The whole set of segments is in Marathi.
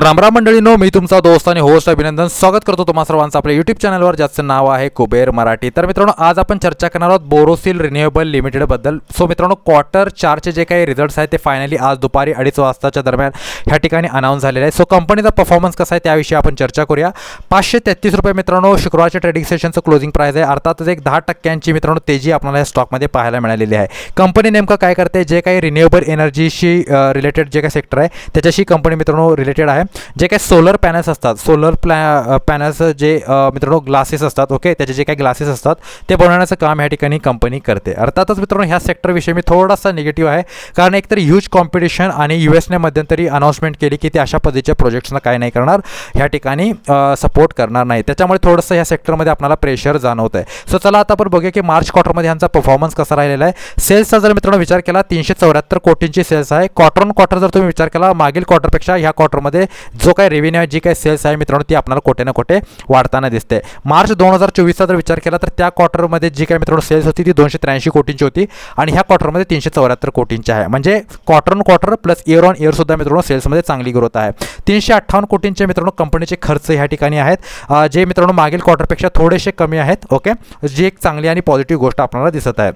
तर रामराम मंडळीनो मी तुमचा दोस्त आणि होस्ट अभिनंदन. स्वागत करतो तुम्हा सर्वांचं आपल्या यूट्यूब चॅनलवर ज्याचं नाव आहे कुबेर मराठी. तर मित्रांनो आज आपण चर्चा करणार आहोत बोरोसिल रिन्युएबल लिमिटेडबद्दल सो मित्रांनो क्वार्टर चारचे जे काही रिझल्ट्स आहेत ते फायनली आज दुपारी अडीच वाजताच्या दरम्यान ह्या ठिकाणी अनाऊन्स झालेले आहे सो कंपनीचा परफॉर्मन्स कसा आहे त्याविषयी आपण चर्चा करूया. पाचशे तेहतीस रुपये मित्रांनो शुक्रवारच्या ट्रेडिंग सेशनचं क्लोजिंग प्राईस आहे. अर्थातच एक दहा टक्क्यांची मित्रांनो तेजी आपल्याला या स्टॉकमध्ये पाहायला मिळालेली आहे. कंपनी नेमकं काय करते? जे काही रिन्युएबल एनर्जीशी रिलेटेड जे काही सेक्टर आहे त्याच्याशी कंपनी मित्रांनो रिलेटेड आहे. जे काही सोलर पॅनल्स असतात सोलर प्लॅ पॅनल्स जे मित्रांनो ग्लासेस असतात ओके त्याचे जे काही ग्लासेस असतात ते बनवण्याचं काम ह्या ठिकाणी कंपनी करते. अर्थातच मित्रांनो ह्या सेक्टरविषयी मी थोडासा निगेटिव्ह आहे कारण एकतर ह्यूज कॉम्पिटिशन आणि यू एसने मध्यंतरी अनाऊन्समेंट केली की ते अशा पद्धतीच्या प्रोजेक्ट्सना काय नाही करणार ह्या ठिकाणी सपोर्ट करणार नाही. त्याच्यामुळे थोडंसं ह्या सेक्टरमध्ये आपल्याला प्रेशर जाणवत आहे सो चला आता आपण बघूया की मार्च क्वार्टरमध्ये ह्यांचा परफॉर्मन्स कसा राहिलेला आहे. सेल्सचा जर मित्रांनो विचार केला तीनशे चौऱ्याहत्तर कोटींची सेल्स आहे. क्वार्टर ऑन क्वार्टर जर तुम्ही विचार केला मागील क्वार्टरपेक्षा ह्या क्वार्टरमध्ये जो काही रेव्हेन्यू आहे जी काही सेल्स आहे मित्रांनो ती आपल्याला कोठे ना कोठे वाढताना दिसते. मार्च दोन हजार चोवीसचा जर विचार केला तर त्या क्वार्टरमध्ये जी काही मित्रांनो सेल्स होती ती दोनशे त्र्याऐंशी कोटींची होती आणि ह्या क्वार्टरमध्ये तीनशे चौऱ्याहत्तर कोटींची आहे. म्हणजे quarter on quarter plus year on year सुद्धा मित्रांनो सेल्समध्ये चांगली ग्रोथ आहे. तीनशे अठ्ठावन्न कोटींचे मित्रांनो कंपनीचे खर्च ह्या ठिकाणी आहेत. जे मित्रांनो मागील क्वार्टरपेक्षा थोडेसे कमी आहेत ओके जी एक चांगली आणि पॉझिटिव्ह गोष्ट आपल्याला दिसत आहे.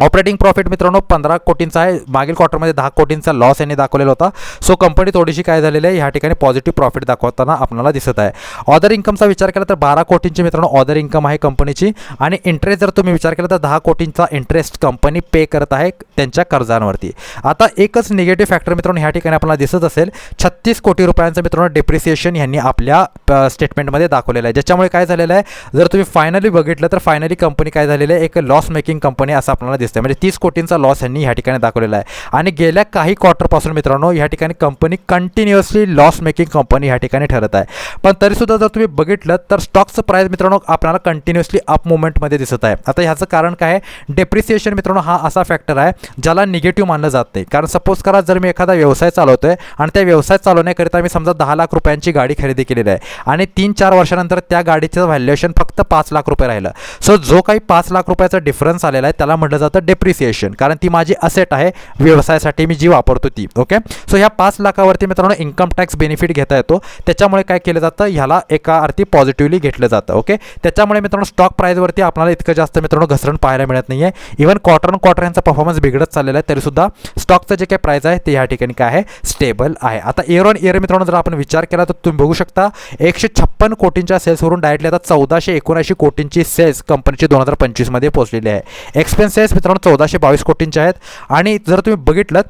ऑपरेटिंग प्रॉफिट मित्रांनो पंधरा कोटींचा आहे. मागील क्वार्टरमध्ये दहा कोटींचा लॉस यांनी दाखवलेला होता. सो कंपनी थोडीशी काय झालेली आहे? ह्या ठिकाणी पॉझिटिव्ह प्रॉफिट दाखवताना आपल्याला दिसत आहे. ऑदर इन्कमचा विचार केला तर बारा कोटींची मित्रांनो ऑदर इन्कम आहे कंपनीची आणि इंटरेस्ट जर तुम्ही विचार केला तर दहा कोटींचा इंटरेस्ट कंपनी पे करत आहे त्यांच्या कर्जांवरती. आता एकच निगेटिव्ह फॅक्टर मित्रांनो ह्या ठिकाणी आपल्याला दिसत असेल. छत्तीस कोटी रुपयांचं मित्रांनो डेप्रिसिएशन यांनी आपल्या स्टेटमेंटमध्ये दाखवलेलं आहे. ज्याच्यामुळे काय झालेलं आहे? जर तुम्ही फायनली बघितलं तर फायनली कंपनी काय झालेली आहे? एक लॉस मेकिंग कंपनी असं आपल्याला दिसत म्हणजे तीस कोटींचा लॉस यांनी ह्या ठिकाणी दाखवलेला आहे. आणि गेल्या काही क्वार्टरपासून मित्रांनो ह्या ठिकाणी company continuously loss making company ह्या ठिकाणी ठरत आहे. पण तरीसुद्धा जर तुम्ही बघितलं तर स्टॉकचं प्राईस मित्रांनो आपल्याला कंटिन्युअसली अप मुवमेंटमध्ये दिसत आहे. आता ह्याचं कारण काय आहे? डेप्रिसिएशन मित्रांनो हा असा फॅक्टर आहे ज्याला निगेटिव्ह मानलं जात नाही. कारण सपोज करा जर मी एखादा व्यवसाय चालवतो आहे आणि त्या व्यवसाय चालवण्याकरिता मी समजा दहा लाख रुपयांची गाडी खरेदी केलेली आहे आणि तीन चार वर्षानंतर त्या गाडीचं व्हॅल्युएशन फक्त पाच लाख रुपये राहिलं. सो जो काही पाच लाख रुपयाचा डिफरन्स आलेला आहे त्याला म्हटलं जातं डेप्रिसिएशन कारण ती माझी असेट आहे व्यवसायासाठी मी जी वापरतो ती ओके सो ह्या पाच लाखावरती मित्रांनो इन्कम टॅक्स बेनिफिट घेता येतो. त्याच्यामुळे काय केलं जातं? ह्याला एका अर्थी पॉझिटिव्हली घेतलं जातं ओके त्याच्यामुळे मित्रांनो स्टॉक प्राईजवरती आपल्याला इतकं जास्त मित्रांनो घसरण पाहायला मिळत नाही आहे इव्हन क्वार्टर ऑन क्वार्टर यांचा परफॉर्मन्स बिघडत चाललेला आहे तरीसुद्धा स्टॉकचं जे काही प्राईज आहे ते ह्या ठिकाणी काय आहे? स्टेबल आहे. आता इयर ऑन इयर मित्रांनो जर आपण विचार केला तर तुम्ही बघू शकता एकशे छप्पन कोटींच्या सेल्सवरून डायरेक्टली आता चौदाशे एकोणऐंशी कोटींची सेल्स कंपनीची दोन हजार पंचवीसमध्ये पोहोचलेली आहे. एक्सपेन्सेस मित्रांनो चौदाशे बावीस कोटींचे आहेत. आणि जर तुम्ही बघितलं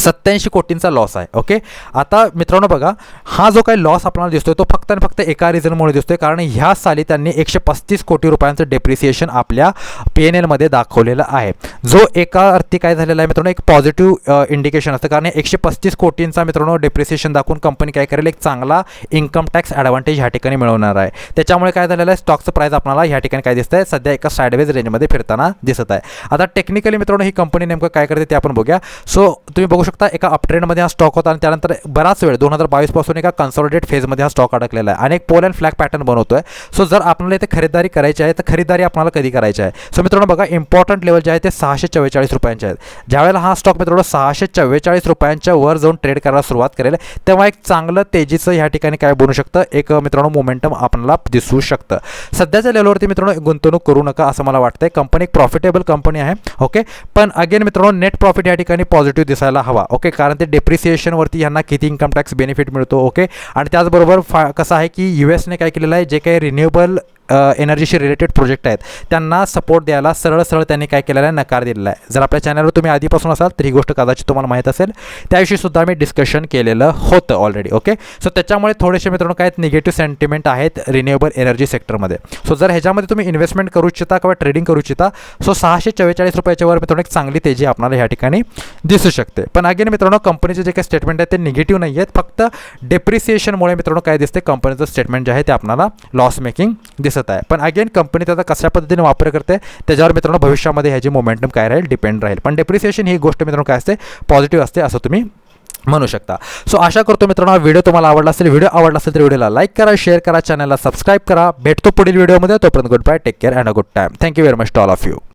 सत्याऐंशी कोटींचा लॉस आहे ओके आता मित्रांनो बघा हा जो काही लॉस आपल्याला दिसतोय तो फक्त आणि फक्त एका रिझनमुळे दिसतोय कारण ह्या साली त्यांनी एकशे पस्तीस कोटी रुपयांचं डेप्रिसिएशन आपल्या पी एन एलमध्ये दाखवलेलं आहे. जो एका अर्थी काय झालेला आहे मित्रांनो एक पॉझिटिव्ह इंडिकेशन असतं कारण एकशे पस्तीस कोटींचा मित्रांनो डेप्रिसिएशन दाखवून कंपनी काय करेल एक चांगला इन्कम टॅक्स ॲडव्हान्टेज ह्या ठिकाणी मिळवणार आहे. त्याच्यामुळे काय झालेलं आहे स्टॉकचं प्राईस आपल्याला ह्या ठिकाणी काय दिसतंय सध्या एका साईडवेज रेंजमध्ये फिरताना दिसत आहे. आता टेक्निकली मित्रांनो ही कंपनी नेमकं काय करते ते आपण बघूया. सो तुम्ही बघू शकता एका अपट्रेंडमध्ये हा स्टॉक होता आणि त्यानंतर बराच वेळ दोन हजार बावीसपासून एका कन्सॉलिडेट फेजमध्ये हा स्टॉक अडकलेला आहे. आणि एक पोल अँड फ्लॅग पॅटर्न आहे सो जर आपल्याला इथे खरेदीदारी करायची आहे तर खरेदारी आपल्याला कधी करायची आहे? सो मित्रांनो बघा इम्पॉर्टंट लेवल जे आहे ते सहाशे चव्वेचाळीस रुपयांचे आहेत. ज्यावेळेला हा स्टॉक मित्रांनो सहाशे चव्वेचाळीस रुपयांच्या वर जाऊन ट्रेड करायला सुरुवात करेल तेव्हा एक चांगलं तेजीचं ह्या ठिकाणी काय बनू शकतं? एक मित्रांनो मोमेंटम आपल्याला दिसू शकतं. सध्याच्या लेवलवरती मित्रांनो गुंतवणूक करू नका असं मला वाटतंय. कंपनी एक प्रॉफिटेबल कंपनी आहे ओके पण अगेन मित्रांनो नेट प्रॉफिट या ठिकाणी पॉझिटिव्ह दिसायला हवा ओके कारण ते डेप्रिसिएशनवरती यांना किती इन्कम टॅक्स बेनिफिट मिळतो ओके आणि त्याचबरोबर फा कसं आहे की यू एसने काय केलेलं आहे जे काही रिन्युएबल एनर्जीशी रिलेटेड प्रोजेक्ट आहेत. त्यांना सपोर्ट द्यायला सरळ सरळ त्यांनी काय केलेला आहे नकार दिलेला आहे. जर आपल्या चॅनलवर तुम्ही आधीपासून असाल तर ही गोष्ट कदाचित तुम्हाला माहीत असेल. त्याविषयी सुद्धा मी डिस्कशन केलेलं होतं ऑलरेडी ओके सो त्याच्यामुळे थोडेसे मित्रांनो काय निगेटिव्ह सेंटिमेंट आहेत रिन्युएबल एनर्जी सेक्टरमध्ये सो जर ह्याच्यामध्ये तुम्ही इन्व्हेस्टमेंट करू इच्छिता किंवा ट्रेडिंग करू इच्छिता सो सहाशे चव्वेचाळीस रुपयाच्या वर मित्रांनो एक चांगली तेजी आपल्याला ह्या ठिकाणी दिसू शकते. पण अगेन मित्रांनो कंपनीचे जे काही स्टेटमेंट आहेत ते निगेटिव्ह नाही आहेत. फक्त डेप्रिसिएशनमुळे मित्रांनो काय दिसते कंपनीचं स्टेटमेंट जे आहे ते आपल्याला लॉस मेकिंग दिसत आहे. पण अगेन कंपनी त्याचा कशा पद्धतीने वापर करते त्याच्यावर मित्रांनो भविष्यामध्ये ह्याची मोमेंटम काय राहील डिपेंड राहील. पण डेप्रिसिएशन ही गोष्ट मित्रांनो काय असते पॉझिटिव्ह असते असं तुम्ही म्हणू शकता. सो आशा करतो मित्रांनो हा व्हिडिओ तुम्हाला आवडला असेल व्हिडिओ आवडला असेल तर व्हिडिओला लाईक करा शेअर करा चॅनलला सबस्क्राईब करा. भेटतो पुढील व्हिडिओमध्ये तोपर्यंत goodbye take care and a good time thank you very much to all of you